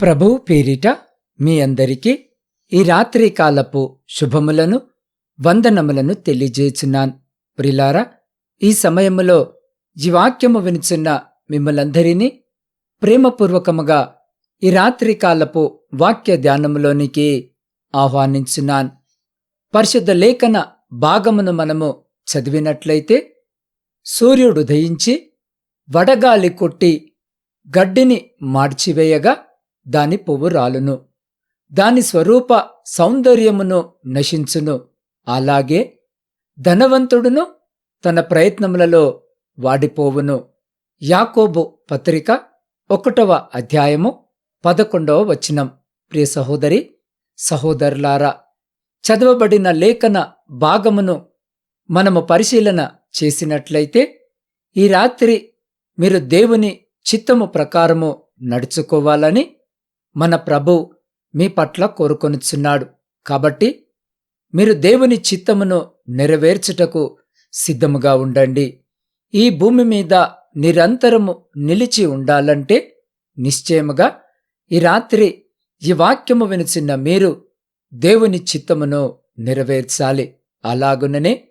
ప్రభువు పేరిట మీ అందరికీ ఈ రాత్రి కాలపు శుభములను వందనములను తెలియజేచున్నాన్ ప్రిలారా ఈ సమయములో ఈ వాక్యము వినుచున్న మిమ్మలందరినీ ప్రేమపూర్వకముగా ఈ రాత్రి కాలపు వాక్య ధ్యానములోనికి ఆహ్వానించున్నాన్. పరిశుద్ధ లేఖన భాగమును మనము చదివినట్లయితే సూర్యుడు ఉదయించి వడగాలి కొట్టి గడ్డిని మార్చివేయగా దాని పువ్వు రాలును. దాని స్వరూప సౌందర్యమును నశించును. అలాగే ధనవంతుడును తన ప్రయత్నములలో వాడిపోవును. యాకోబు పత్రిక ఒకటవ అధ్యాయము పదకొండవ వచనం. ప్రియ సహోదరి సహోదరులారా చదవబడిన లేఖన భాగమును మనము పరిశీలన చేసినట్లయితే ఈ రాత్రి మీరు దేవుని చిత్తము ప్రకారము నడుచుకోవాలని మన ప్రభు మీ పట్ల కోరుకొనుచున్నాడు. కాబట్టి మీరు దేవుని చిత్తమును నెరవేర్చుటకు సిద్ధముగా ఉండండి. ఈ భూమి మీద నిరంతరము నిలిచి ఉండాలంటే నిశ్చయముగా ఈ రాత్రి ఈ వాక్యము వినిచిన్న మీరు దేవుని చిత్తమును నెరవేర్చాలి. అలాగుననే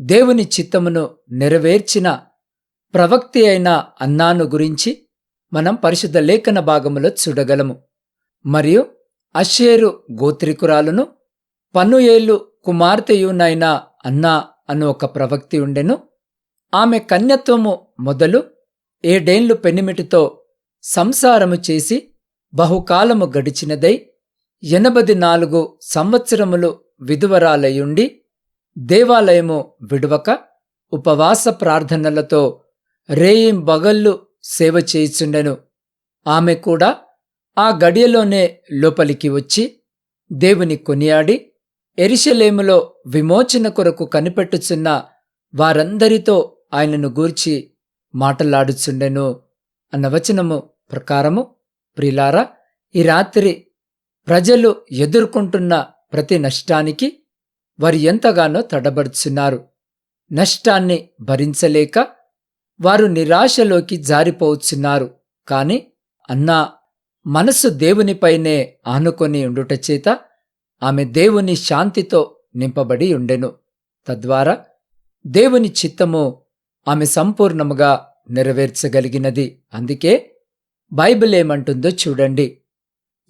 దేవుని చిత్తమును నెరవేర్చిన ప్రవక్తి అయిన అన్నాను గురించి మనం పరిశుద్ధ లేఖన భాగములో చూడగలము. మరియు అషేరు గోత్రికురాలును పన్నుయేలు కుమార్తెయునైన అన్నా అను ఒక ప్రవక్తి ఉండెను. ఆమె కన్యత్వము మొదలు ఏడేండ్లు పెనిమిటితో సంసారము చేసి బహుకాలము గడిచినదై ఎనబది నాలుగు సంవత్సరములు విధువరాలయుండి దేవాలయము విడువక ఉపవాస ప్రార్థనలతో రేయిం బగళ్ళు సేవ చేయుచుండెను. ఆమె కూడా ఆ గడియలోనే లోపలికి వచ్చి దేవుని కొనియాడి ఎరిశలేములో విమోచన కొరకు కనిపెట్టుచున్న వారందరితో ఆయనను గూర్చి మాటలాడుచుండెను అన్న వచనము ప్రకారము. ప్రిలారా ఈ రాత్రి ప్రజలు ఎదుర్కొంటున్న ప్రతి నష్టానికి వారు ఎంతగానో తడబడుచున్నారు. నష్టాన్ని భరించలేక వారు నిరాశలోకి జారిపోవచ్చున్నారు కాని అన్నా మనసు దేవునిపైనే ఆనుకొని ఉండుట చేత ఆమె దేవుని శాంతితో నింపబడి ఉండెను. తద్వారా దేవుని చిత్తము ఆమె సంపూర్ణముగా నెరవేర్చగలిగినది. అందుకే బైబిల్ ఏమంటుందో చూడండి.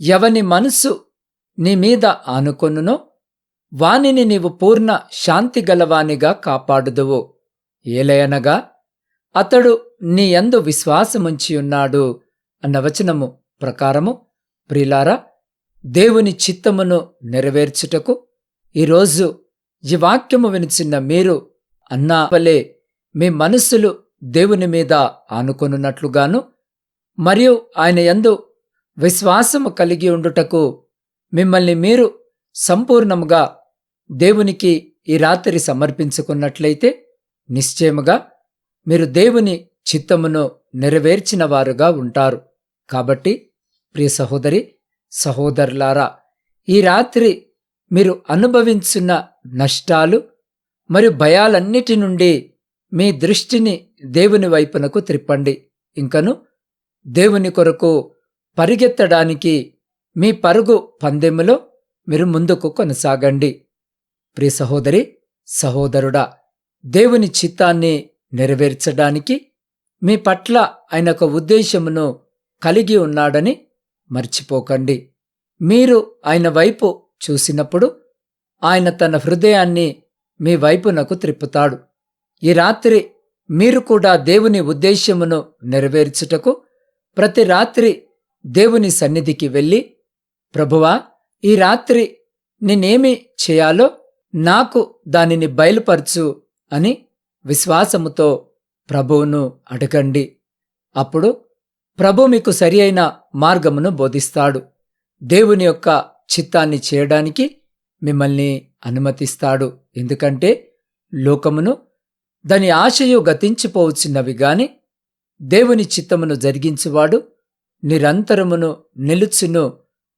ఎవని మనసు నీ మీద ఆనుకొనునో వానిని నీవు పూర్ణ శాంతి గలవానిగా కాపాడుదువు. ఏలయనగా అతడు నీ యందు విశ్వాసముంచి ఉన్నాడు అన్న వచనము. ప్రకారము ప్రిలారా దేవుని చిత్తమును నెరవేర్చుటకు ఈరోజు ఈ వాక్యము వినిచిన్న మీరు అన్నా వలె మీ మనస్సులు దేవుని మీద ఆనుకొనున్నట్లుగాను మరియు ఆయన యందు విశ్వాసము కలిగి ఉండుటకు మిమ్మల్ని మీరు సంపూర్ణముగా దేవునికి ఈ రాత్రి సమర్పించుకున్నట్లయితే నిశ్చయముగా మీరు దేవుని చిత్తమును నెరవేర్చిన వారుగా ఉంటారు. కాబట్టి ప్రియ సహోదరి సహోదరులారా ఈ రాత్రి మీరు అనుభవించిన నష్టాలు మరియు భయాలన్నిటి నుండి మీ దృష్టిని దేవుని వైపునకు త్రిప్పండి. ఇంకను దేవుని కొరకు పరిగెత్తడానికి మీ పరుగు పందెములో మీరు ముందుకు కొనసాగండి. ప్రియ సహోదరి సహోదరుడా దేవుని చిత్తాన్ని నెరవేర్చడానికి మీ పట్ల ఆయన ఒక ఉద్దేశమును కలిగి ఉన్నాడని మర్చిపోకండి. మీరు ఆయన వైపు చూసినప్పుడు ఆయన తన హృదయాన్ని మీ వైపునకు త్రిప్పుతాడు. ఈ రాత్రి మీరు కూడా దేవుని ఉద్దేశ్యమును నెరవేర్చుటకు ప్రతి రాత్రి దేవుని సన్నిధికి వెళ్ళి ప్రభువా ఈ రాత్రి నేనేమి చేయాలో నాకు దానిని బయలుపరచు అని విశ్వాసముతో ప్రభువును అడగండి. అప్పుడు ప్రభు మీకు సరి అయిన మార్గమును బోధిస్తాడు. దేవుని యొక్క చిత్తాన్ని చేయడానికి మిమ్మల్ని అనుమతిస్తాడు. ఎందుకంటే లోకమును దాని ఆశయు గతించిపోవచ్చున్నవి గాని దేవుని చిత్తమును జరిగించువాడు నిరంతరమును నిలుచును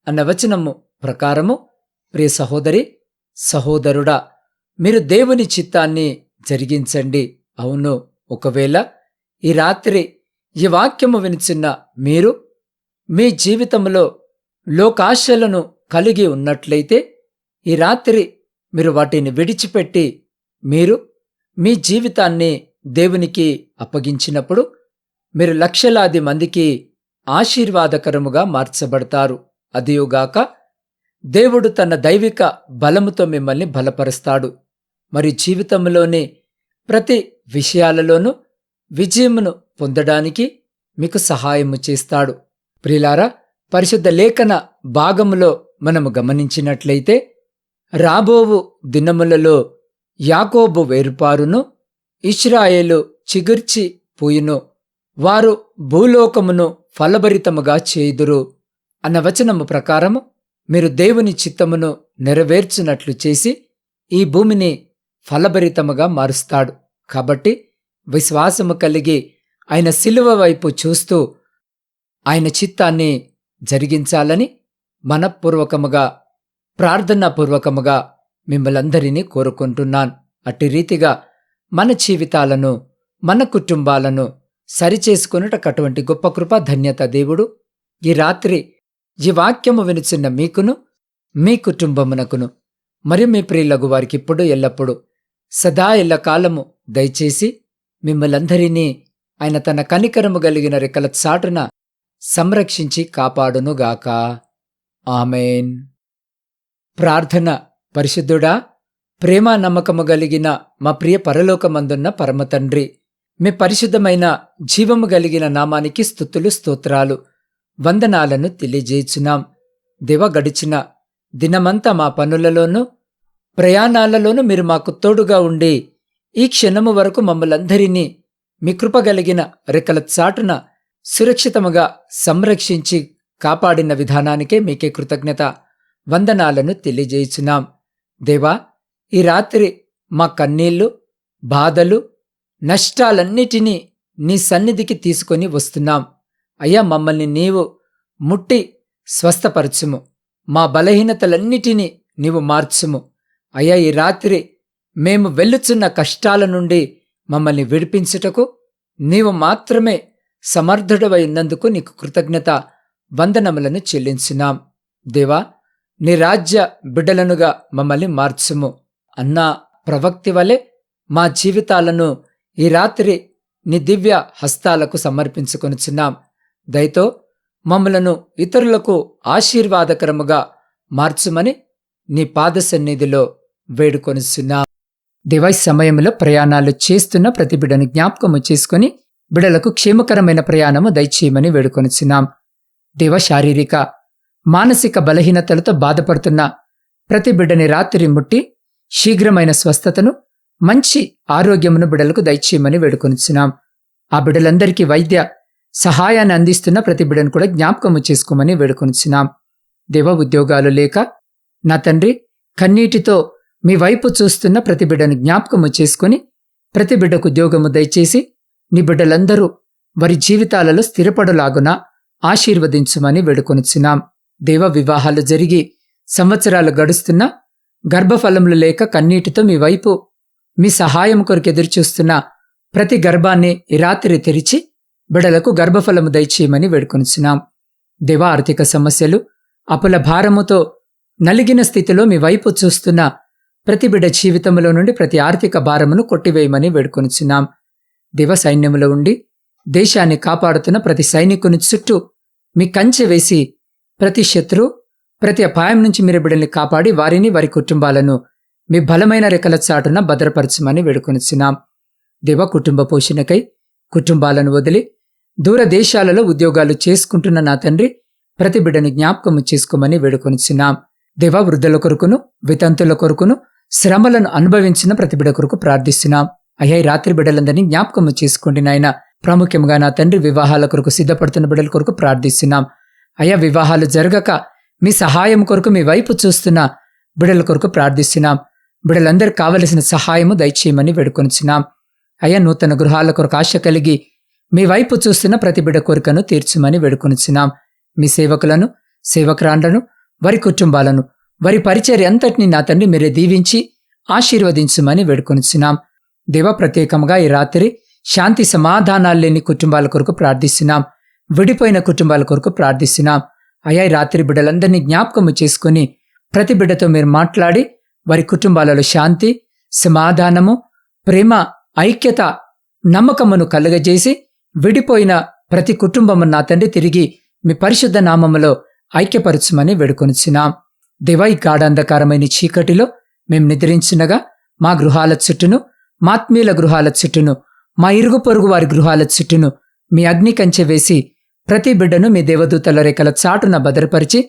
అన్న వచనము ప్రకారము ప్రియ సహోదరి సహోదరుడా మీరు దేవుని చిత్తాన్ని జరిగించండి. అవును ఒకవేళ ఈ రాత్రి ఈ వాక్యము వినిచిన్న మీరు మీ జీవితంలో లోకాశలను కలిగి ఉన్నట్లయితే ఈ రాత్రి మీరు వాటిని విడిచిపెట్టి మీరు మీ జీవితాన్ని దేవునికి అప్పగించినప్పుడు మీరు లక్షలాది మందికి ఆశీర్వాదకరముగా మార్చబడతారు. అదియుగాక దేవుడు తన దైవిక బలముతో మిమ్మల్ని బలపరుస్తాడు. మరి జీవితంలోని ప్రతి విషయాలలోనూ విజయమును పొందడానికి మీకు సహాయము చేస్తాడు. ప్రిలారా పరిశుద్ధ లేఖన భాగములో మనము గమనించినట్లయితే రాబోవు దినములలో యాకోబు వేరుపారును ఇస్రాయేలు చిగుర్చి పూయును వారు భూలోకమును ఫలభరితముగా చేయుదురు అన్న వచనము ప్రకారము మీరు దేవుని చిత్తమును నెరవేర్చినట్లు చేసి ఈ భూమిని ఫలభరితముగా మారుస్తాడు. కాబట్టి విశ్వాసము కలిగి ఆయన శిలువ వైపు చూస్తూ ఆయన చిత్తాన్ని జరిగించాలని మనపూర్వకముగా ప్రార్థనాపూర్వకముగా మిమ్మలందరినీ కోరుకుంటున్నాను. అట్టి రీతిగా మన జీవితాలను మన కుటుంబాలను సరిచేసుకున్నటకు అటువంటి గొప్ప కృప ధన్యత దేవుడు. ఈ రాత్రి ఈ వాక్యము వినుచున్న మీకును మీ కుటుంబమునకును మరియు మీ ప్రియులకు వారికిప్పుడు ఎల్లప్పుడూ ఎల్లప్పుడు సదా ఎల్ల కాలము దయచేసి మిమ్మలందరినీ ఆయన తన కనికరము కలిగిన రెక్కల చాటున సంరక్షించి కాపాడునుగాక. ఆమెన్. ప్రార్థన. పరిశుద్ధుడా ప్రేమ నమ్మకము కలిగిన మా ప్రియ పరలోకమందున్న పరమతండ్రి మీ పరిశుద్ధమైన జీవము కలిగిన నామానికి స్థుతులు స్తోత్రాలు వందనాలను తెలియజేయుచున్నాం. దివ గడిచిన దినమంతా మా పనులలోనూ ప్రయాణాలలోనూ మీరు మాకు తోడుగా ఉండి ఈ క్షణము వరకు మమ్మలందరినీ మీ కృపగలిగిన రెక్కల చాటున సురక్షితముగా సంరక్షించి కాపాడిన విధానానికే మీకే కృతజ్ఞత వందనాలను తెలియజేయుచున్నాం. దేవా ఈ రాత్రి మా కన్నీళ్ళు బాధలు నష్టాలన్నిటినీ నీ సన్నిధికి తీసుకొని వస్తున్నాం. అయ్యా మమ్మల్ని నీవు ముట్టి స్వస్థపరచుము. మా బలహీనతలన్నిటినీ నీవు మార్చుము. అయ్యా ఈ రాత్రి మేము వెళ్ళుచున్న కష్టాల నుండి మమ్మల్ని విడిపించుటకు నీవు మాత్రమే సమర్థుడవై ఉన్నందుకు నీకు కృతజ్ఞత వందనములను చెల్లించున్నాం. దేవా నీ రాజ్య బిడ్డలనుగా మమ్మల్ని మార్చుము. అన్నా ప్రవక్తి వలె మా జీవితాలను ఈ రాత్రి నీ దివ్య హస్తాలకు సమర్పించుకొనుచున్నాం. దయతో మమ్మలను ఇతరులకు ఆశీర్వాదకరముగా మార్చుమని నీ పాద సన్నిధిలో వేడుకొనుచున్నాం. డివైస్ సమయంలో ప్రయాణాలు చేస్తున్న ప్రతి బిడ్డను జ్ఞాపకము చేసుకుని బిడలకు క్షేమకరమైన ప్రయాణము దయచేయమని వేడుకొనుచున్నాం. దేవ శారీరక మానసిక బలహీనతలతో బాధపడుతున్న ప్రతి బిడ్డని రాత్రి ముట్టి శీఘ్రమైన స్వస్థతను మంచి ఆరోగ్యమును బిడలకు దయచేయమని వేడుకొనిచున్నాం. ఆ బిడలందరికీ వైద్య సహాయాన్ని అందిస్తున్న ప్రతిబిడను కూడా జ్ఞాపకము చేసుకోమని వేడుకొనిచున్నాం. దేవ ఉద్యోగాలు లేక నా తండ్రి కన్నీటితో మీ వైపు చూస్తున్న ప్రతి బిడ్డను జ్ఞాపకము చేసుకుని ప్రతి బిడ్డకు ఉద్యోగము దయచేసి నీ బిడ్డలందరూ వారి జీవితాలలో స్థిరపడులాగున ఆశీర్వదించుమని వేడుకొనిచున్నాం. దేవ వివాహాలు జరిగి సంవత్సరాలు గడుస్తున్నా గర్భఫలములు లేక కన్నీటితో మీ వైపు మీ సహాయం కొరకు ఎదురుచూస్తున్న ప్రతి గర్భాన్ని రాత్రి తెరిచి బిడలకు గర్భఫలము దయచేయమని వేడుకొనిచున్నాం. దేవ ఆర్థిక సమస్యలు అపుల భారముతో నలిగిన స్థితిలో మీ వైపు చూస్తున్న ప్రతి బిడ్డ జీవితంలో నుండి ప్రతి ఆర్థిక భారమును కొట్టివేయమని వేడుకొనిచున్నాం. దివ సైన్యములో ఉండి దేశాన్ని కాపాడుతున్న ప్రతి సైనికుని చుట్టూ మీ కంచె వేసి ప్రతి శత్రు ప్రతి అపాయం నుంచి మీరు బిడ్డల్ని కాపాడి వారిని వారి కుటుంబాలను మీ బలమైన రెక్కల చాటున భద్రపరచమని వేడుకొనిచున్నాం. దివ కుటుంబ పోషణకై కుటుంబాలను వదిలి దూరదేశాలలో ఉద్యోగాలు చేసుకుంటున్న నా తండ్రి ప్రతి బిడ్డను జ్ఞాపకము చేసుకోమని వేడుకొనిచున్నాం. దేవ వృద్ధుల కొరకును వితంతుల కొరకును శ్రమలను అనుభవించిన ప్రతి బిడ కొరకు ప్రార్థిస్తున్నాం. అయ్యా ఈ రాత్రి బిడ్డలందరినీ జ్ఞాపకము చేసుకోండి నాయన ప్రాముఖ్యంగా నా తండ్రి వివాహాల కొరకు సిద్ధపడుతున్న బిడ్డల కొరకు ప్రార్థిస్తున్నాం. అయ్యా వివాహాలు జరగక మీ సహాయం కొరకు మీ వైపు చూస్తున్న బిడల కొరకు ప్రార్థిస్తున్నాం. బిడలందరికి కావలసిన సహాయము దయచేయమని వేడుకొనిచున్నాం. అయ్యా నూతన గృహాల కొరకు ఆశ కలిగి మీ వైపు చూస్తున్న ప్రతి బిడ కోరికను తీర్చుమని వేడుకొనిచున్నాం. మీ సేవకులను సేవకురాండ్లను వారి కుటుంబాలను వారి పరిచర్య అంతటిని నా తండ్రి మీరే దీవించి ఆశీర్వదించుమని వేడుకొనిచున్నాం. దేవ ప్రత్యేకంగా ఈ రాత్రి శాంతి సమాధానాలు లేని కుటుంబాల కొరకు ప్రార్థిస్తున్నాం. విడిపోయిన కుటుంబాల కొరకు ప్రార్థిస్తున్నాం. అయ్యా ఈ రాత్రి బిడ్డలందరినీ జ్ఞాపకము చేసుకుని ప్రతి బిడ్డతో మీరు మాట్లాడి వారి కుటుంబాలలో శాంతి సమాధానము ప్రేమ ఐక్యత నమ్మకమును కలుగజేసి విడిపోయిన ప్రతి కుటుంబము నా తండ్రి తిరిగి మీ పరిశుద్ధ నామములో ఐక్యపరచమని వేడుకొనిచున్నాం. దేవా ఈ గాఢాంధకారమైన చీకటిలో మేం నిద్రించినగా మా గృహాల చుట్టూను మాత్మీయుల గృహాల చుట్టూను మా ఇరుగు పొరుగు వారి గృహాల చుట్టూను మీ అగ్ని కంచె వేసి ప్రతి బిడ్డను మీ దేవదూతల రేఖల చాటున భద్రపరిచి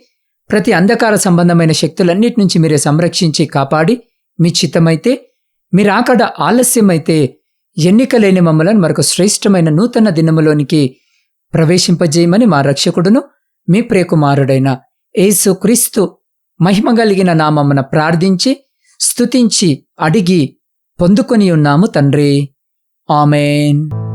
ప్రతి అంధకార సంబంధమైన శక్తులన్నిటి నుంచి మీరే సంరక్షించి కాపాడి మీ చిత్తమైతే మీరాకడ ఆలస్యమైతే ఎన్నికలేని మమ్మలను మరొక శ్రేష్టమైన నూతన దినములోనికి ప్రవేశింపజేయమని మా రక్షకుడును మీ ప్రియకుమారుడైన క్రీస్తు మహిమ కలిగిన నామమున ప్రార్థించి స్తుతించి అడిగి పొందుకొని ఉన్నాము తండ్రి. ఆమెన్.